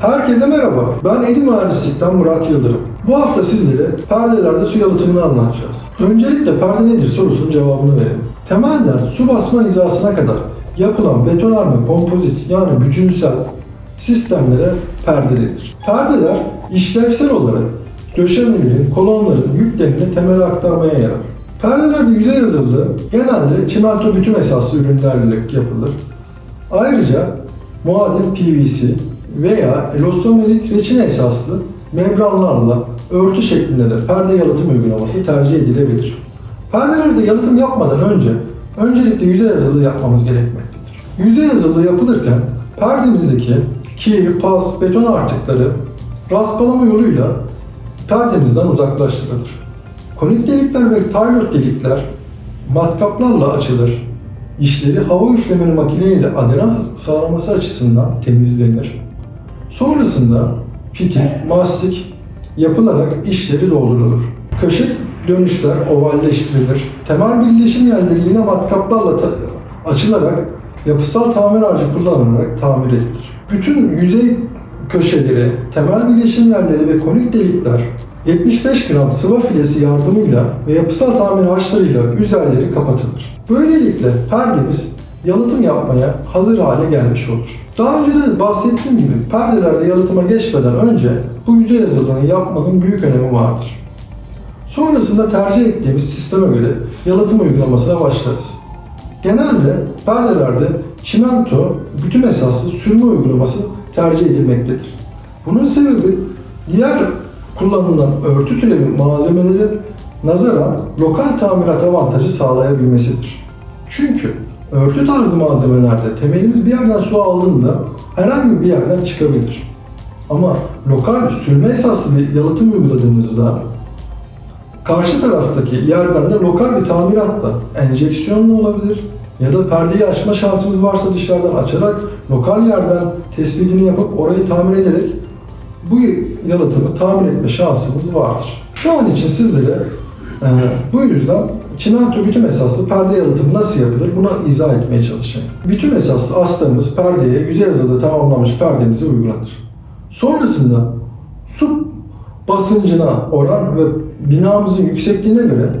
Herkese merhaba. Ben Edi Mühendislik'ten Murat Yıldırım. Bu hafta sizlere perdelerde su yalıtımını anlatacağız. Öncelikle perde nedir sorusunun cevabını verelim. Temelden su basma hizasına kadar yapılan betonarme, kompozit yani bütünsel sistemlere perde denir. Perdeler işlevsel olarak döşemelerin, kolonların yüklerini temele aktarmaya yarar. Perdelerde yüzey hazırlığı genelde çimento bütün esaslı ürünlerle yapılır. Ayrıca muadil PVC veya elastomeric reçine esaslı membranlarla örtü şeklinde de perde yalıtım uygulaması tercih edilebilir. Perdelerde yalıtım yapmadan önce öncelikle yüzey hazırlığı yapmamız gerekmektedir. Yüzey hazırlığı yapılırken perdemizdeki kir, pas, beton artıkları raspalama yoluyla perdemizden uzaklaştırılır. Konik delikler ve taylor delikler matkaplarla açılır. İşleri hava üflemeli makineyle aderans sağlaması açısından temizlenir. Sonrasında fitil, mastik yapılarak işleri doldurulur. Kaşık dönüşler ovalleştirilir. Temel birleşim yerleri yine matkaplarla açılarak yapısal tamir harcı kullanılarak tamir edilir. Bütün yüzey köşeleri, temel birleşim yerleri ve konik delikler 75 gram sıva filesi yardımıyla ve yapısal tamir harçlarıyla üzerleri kapatılır. Böylelikle perdemiz yalıtım yapmaya hazır hale gelmiş olur. Daha önce de bahsettiğim gibi perdelerde yalıtıma geçmeden önce bu yüzey hazırlığını yapmanın büyük önemi vardır. Sonrasında tercih ettiğimiz sisteme göre yalıtım uygulamasına başlarız. Genelde perdelerde çimento bütün esaslı sürme uygulaması tercih edilmektedir. Bunun sebebi diğer kullanılan örtü türevi malzemeleri nazaran lokal tamirat avantajı sağlayabilmesidir. Çünkü örtü tarzı malzemelerde temelimiz bir yerden su aldığında herhangi bir yerden çıkabilir. Ama lokal sürme esaslı bir yalıtım uyguladığımızda karşı taraftaki yerden de lokal bir tamiratla enjeksiyonlu olabilir ya da perdeyi açma şansımız varsa dışarıdan açarak lokal yerden tespitini yapıp orayı tamir ederek bu yalıtımı tamir etme şansımız vardır. Şu an için sizlere e, bu yüzden çimento bütün esaslı perde yalıtımı nasıl yapılır buna izah etmeye çalışayım. Bütün esaslı astarımız perdeye yüzey hazırlığı tamamlanmış perdemize uygulanır. Sonrasında su basıncına oran ve binamızın yüksekliğine göre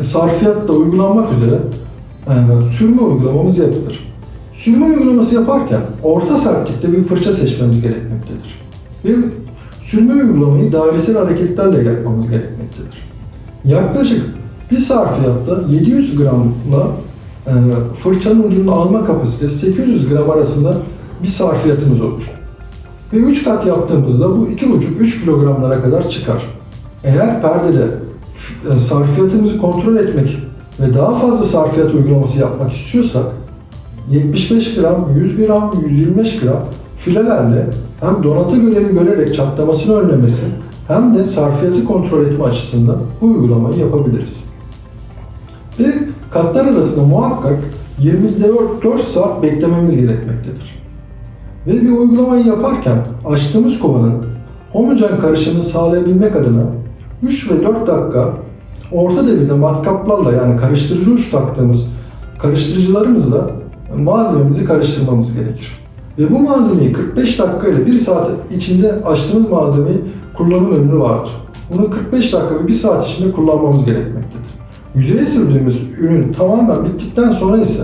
sarfiyatla uygulanmak üzere e, sürme uygulamamız yapılır. Sürme uygulaması yaparken orta sertlikte bir fırça seçmemiz gerekmektedir. Ve sürme uygulamayı dairesel hareketlerle yapmamız gerekmektedir. Yaklaşık bir sarfiyatta 700 gramla e, fırçanın ucunu alma kapasitesi 800 gram arasında bir sarfiyatımız olur. Ve 3 kat yaptığımızda bu 2,5-3 kilogramlara kadar çıkar. Eğer perdede e, sarfiyatımızı kontrol etmek ve daha fazla sarfiyat uygulaması yapmak istiyorsak 75 gram, 100 gram, 125 gram filelerle hem donatı görevi görerek çatlamasını önlemesi hem de sarfiyatı kontrol etme açısından bu uygulamayı yapabiliriz. Ve katlar arasında muhakkak 24 saat beklememiz gerekmektedir. Ve bir uygulamayı yaparken açtığımız kovanın homojen karışımını sağlayabilmek adına 3 ve 4 dakika orta devirde matkaplarla yani karıştırıcı uç taktığımız karıştırıcılarımızla malzememizi karıştırmamız gerekir. Ve bu malzemeyi 45 dakika ile 1 saat içinde açtığımız malzemeyi kullanım ömrü vardır. Bunu 45 dakika ve 1 saat içinde kullanmamız gerekmektedir. Yüzeye sürdüğümüz ürün tamamen bittikten sonra ise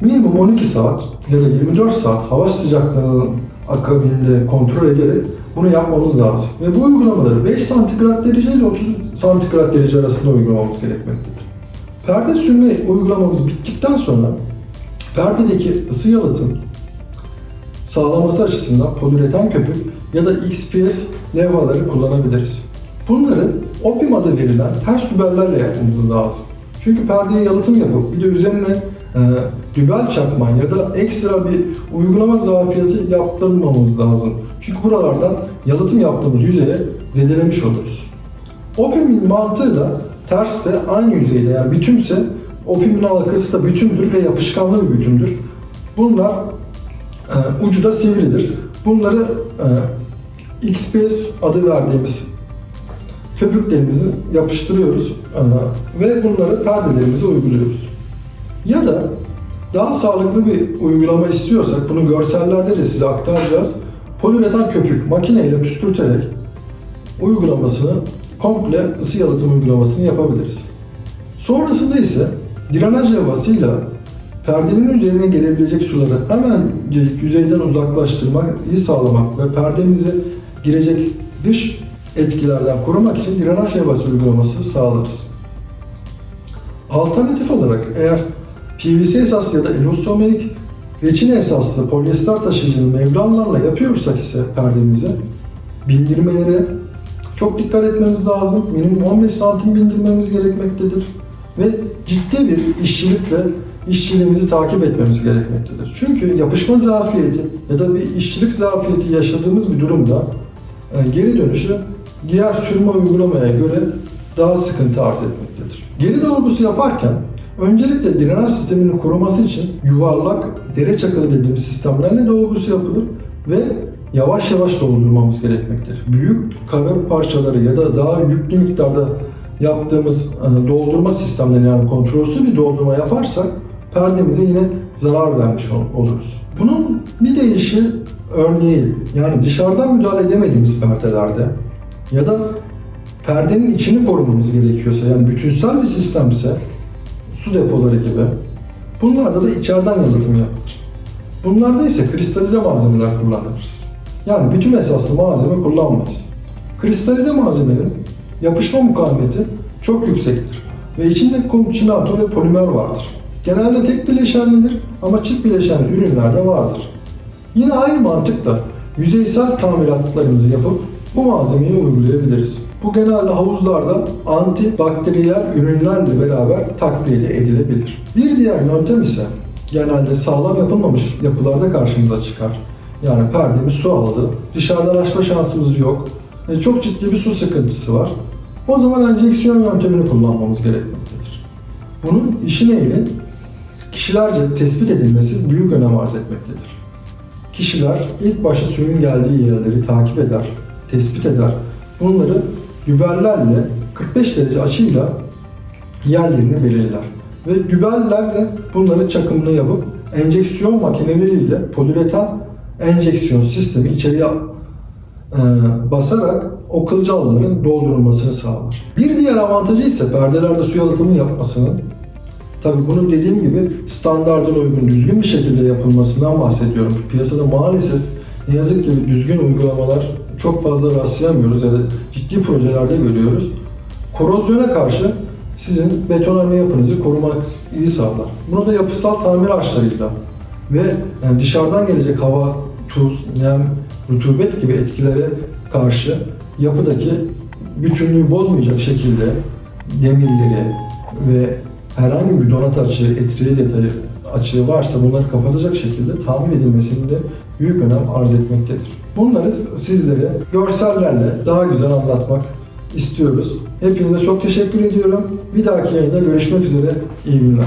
minimum 12 saat ya da 24 saat hava sıcaklığının akabinde kontrol ederek bunu yapmamız lazım. Ve bu uygulamaları 5 santigrat derece ile 30 santigrat derece arasında uygulamamız gerekmektedir. Perde sürme uygulamamız bittikten sonra perdedeki ısı yalıtım sağlaması açısından poliüretan köpük ya da XPS levhaları kullanabiliriz. Bunları opim adı verilen ters dübellerle yapmamız lazım. Çünkü perdeye yalıtım yapıp bir de üzerine e, dübel çakman ya da ekstra bir uygulama zafiyeti yaptırmamız lazım. Çünkü buralardan yalıtım yaptığımız yüzeye zedelemiş oluruz. Opim'in mantığı da ters de aynı yüzeyde yani bütünse Opim'in halkası da bütündür ve yapışkanlı bir bütündür. Bunlar e, ucu da sivridir. Bunları e, XPS adı verdiğimiz köpüklerimizi yapıştırıyoruz ve bunları perdelerimize uyguluyoruz. Ya da Daha sağlıklı bir uygulama istiyorsak bunu görsellerde de size aktaracağız. Poliüretan köpük makineyle püskürterek uygulamasını komple ısı yalıtım uygulamasını yapabiliriz. Sonrasında ise drenaj levhasıyla perdenin üzerine gelebilecek suları hemen yüzeyden uzaklaştırmayı sağlamak ve perdemizi girecek dış etkilerden korumak için drenaj levhası uygulaması sağlarız. Alternatif olarak eğer PVC esaslı ya da elastomeric reçine esaslı polyester taşıyıcılı membranlarla yapıyorsak ise perdemizi bindirmelere çok dikkat etmemiz lazım. Minimum 15 santim bindirmemiz gerekmektedir. Ve ciddi bir işçilikle işçiliğimizi takip etmemiz gerekmektedir. Çünkü yapışma zafiyeti ya da bir işçilik zafiyeti yaşadığımız bir durumda e, geri dönüşü diğer sürme uygulamaya göre daha sıkıntı arz etmektedir. Geri dolgusu yaparken öncelikle drenaj sistemini koruması için yuvarlak dere çakılı dediğimiz sistemlerle dolgusu yapılır ve yavaş yavaş doldurmamız gerekmektedir. Büyük kara parçaları ya da daha yüklü miktarda yaptığımız e, doldurma sistemleri yani kontrolsüz bir doldurma yaparsak perdemize yine zarar vermiş ol- oluruz. Bunun bir deyişi örneği yani dışarıdan müdahale edemediğimiz perdelerde ya da perdenin içini korumamız gerekiyorsa yani bütünsel bir sistemse su depoları gibi bunlarda da içeriden yalıtım yapılır. Bunlarda ise kristalize malzemeler kullanırız. Yani bütün esaslı malzeme kullanmayız. Kristalize malzemenin yapışma mukavemeti çok yüksektir ve içinde kum, çimento ve polimer vardır. Genelde tek bileşenlidir ama çift bileşenli ürünler de vardır. Yine aynı mantıkla yüzeysel tamiratlarımızı yapıp bu malzemeyi uygulayabiliriz. Bu genelde havuzlarda antibakteriyel ürünlerle beraber takviye edilebilir. Bir diğer yöntem ise genelde sağlam yapılmamış yapılarda karşımıza çıkar. Yani perdemiz su aldı, dışarıdan açma şansımız yok, e, çok ciddi bir su sıkıntısı var. O zaman enjeksiyon yöntemini kullanmamız gerekmektedir. Bunun işi neydi? Kişilerce tespit edilmesi büyük önem arz etmektedir. Kişiler ilk başta suyun geldiği yerleri takip eder, tespit eder. Bunları güberlerle 45 derece açıyla yerlerini belirler. Ve güberlerle bunları çakımını yapıp enjeksiyon makineleriyle poliüretan enjeksiyon sistemi içeriye e, basarak o kılcalların doldurulmasını sağlar. Bir diğer avantajı ise perdelerde su yalıtımı yapmasının Tabii bunu dediğim gibi standartına uygun düzgün bir şekilde yapılmasından bahsediyorum. Piyasada maalesef ne yazık ki düzgün uygulamalar çok fazla rastlayamıyoruz ya da ciddi projelerde görüyoruz. Korozyona karşı sizin betonarme yapınızı korumak iyi sağlar. Bunu da yapısal tamir araçlarıyla ve yani dışarıdan gelecek hava, tuz, nem, rutubet gibi etkilere karşı yapıdaki bütünlüğü bozmayacak şekilde demirleri ve herhangi bir donat açığı, etriği detayı açığı varsa bunları kapatacak şekilde tamir edilmesinde büyük önem arz etmektedir. Bunları sizlere görsellerle daha güzel anlatmak istiyoruz. Hepinize çok teşekkür ediyorum. Bir dahaki yayında görüşmek üzere. İyi günler.